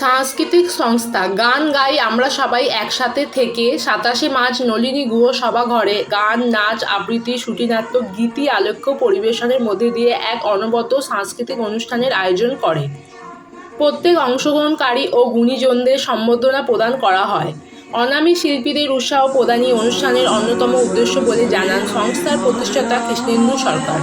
সাংস্কৃতিক সংস্থা। গান গাই আমরা সবাই একসাথে থেকে সাতাশে মার্চ নলিনী গুহ সভাঘরে গান, নাচ, আবৃত্তি শুটিনাট্য গীতি, আলোক্য পরিবেশনের মধ্যে দিয়ে এক অনবদ্য সাংস্কৃতিক অনুষ্ঠানের আয়োজন করে। প্রত্যেক অংশগ্রহণকারী ও গুণীজনদের সম্বর্ধনা প্রদান করা হয়। অনামী শিল্পীদের উৎসাহ প্রদানই অনুষ্ঠানের অন্যতম উদ্দেশ্য বলে জানান সংস্থার প্রতিষ্ঠাতা কৃষ্ণেন্দু সরকার।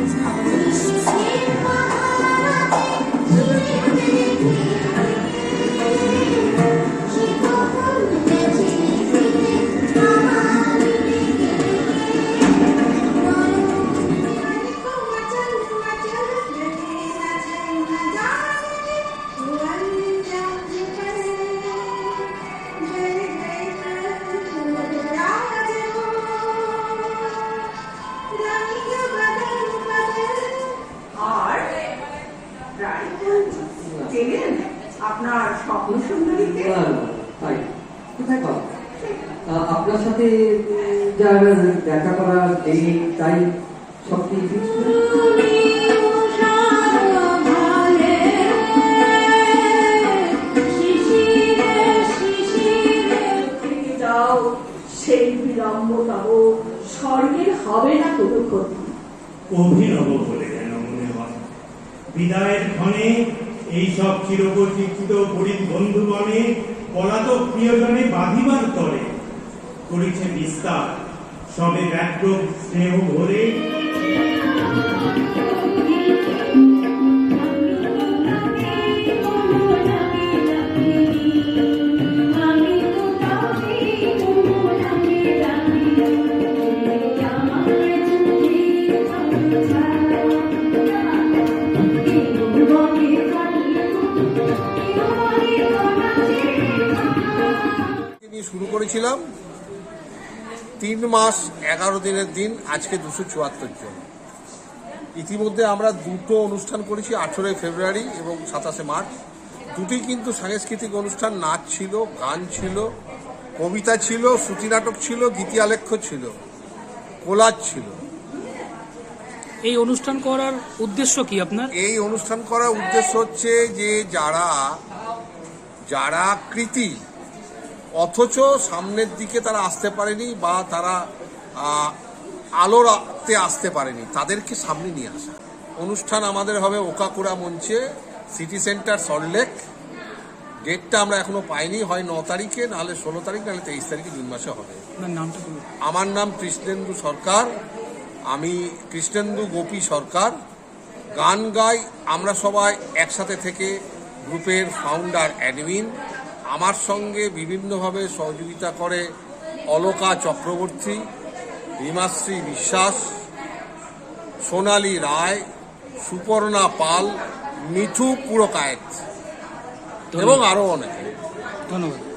It's always আপনার স্বপ্ন সুন্দরীকে? কোথায় পাবো? আপনার সাথে যার দেখা করার এই তাই সব কি fix করে? থেকে যাও সেই বিলম্বতম স্বর্গের হবে না কোনো ক্ষতি। অভিনব বিদায়ের ক্ষণে এই সব চিরপরিচিত গরিব বন্ধুগণে পলাতক প্রিয়জনে বাঁধিবার তরে করেছে বিস্তার। সবে ব্যাপক স্নেহ ভরে শুরু করেছিলাম। তিন মাস এগারো দিনের দিন আজকে দুশো চুয়াত্তর জন। ইতিমধ্যে আমরা দুটো অনুষ্ঠান করেছি আঠেরোই ফেব্রুয়ারি এবং সাতাশে মার্চ। দুটি কিন্তু সাংস্কৃতিক অনুষ্ঠান নাচ ছিল গান ছিল কবিতা ছিল শ্রুতি নাটক ছিল গীতিয়ালেখ্য ছিল কোলাজ ছিল। এই অনুষ্ঠান করার উদ্দেশ্য কি আপনার? এই অনুষ্ঠান করার উদ্দেশ্য হচ্ছে যে যারা যারা কৃতি অথচ সামনের দিকে তারা আসতে পারেনি বা তারা আলোরাতে আসতে পারেনি। তাদেরকে সামনে নিয়ে আসা। অনুষ্ঠান আমাদের হবে ওকাকুড়া মঞ্চে সিটি সেন্টার সল্টলেক ডেটটা আমরা এখনও পাইনি হয় ন তারিখে নাহলে ষোলো তারিখ নাহলে তেইশ তারিখে জুন মাসে হবে। আমার নাম কৃষ্ণেন্দু সরকার আমি কৃষ্ণেন্দু গোপী সরকার। গান গাই আমরা সবাই একসাথে থেকে গ্রুপের ফাউন্ডার অ্যাডমিন আমার সঙ্গে বিভিন্নভাবে সহযোগিতা করে অলকা চক্রবর্তী রিমাশ্রী বিশ্বাস সোনালী রায় সুপর্ণা পাল মিঠু পুরকায়েত এবং আরও অনেকে। ধন্যবাদ।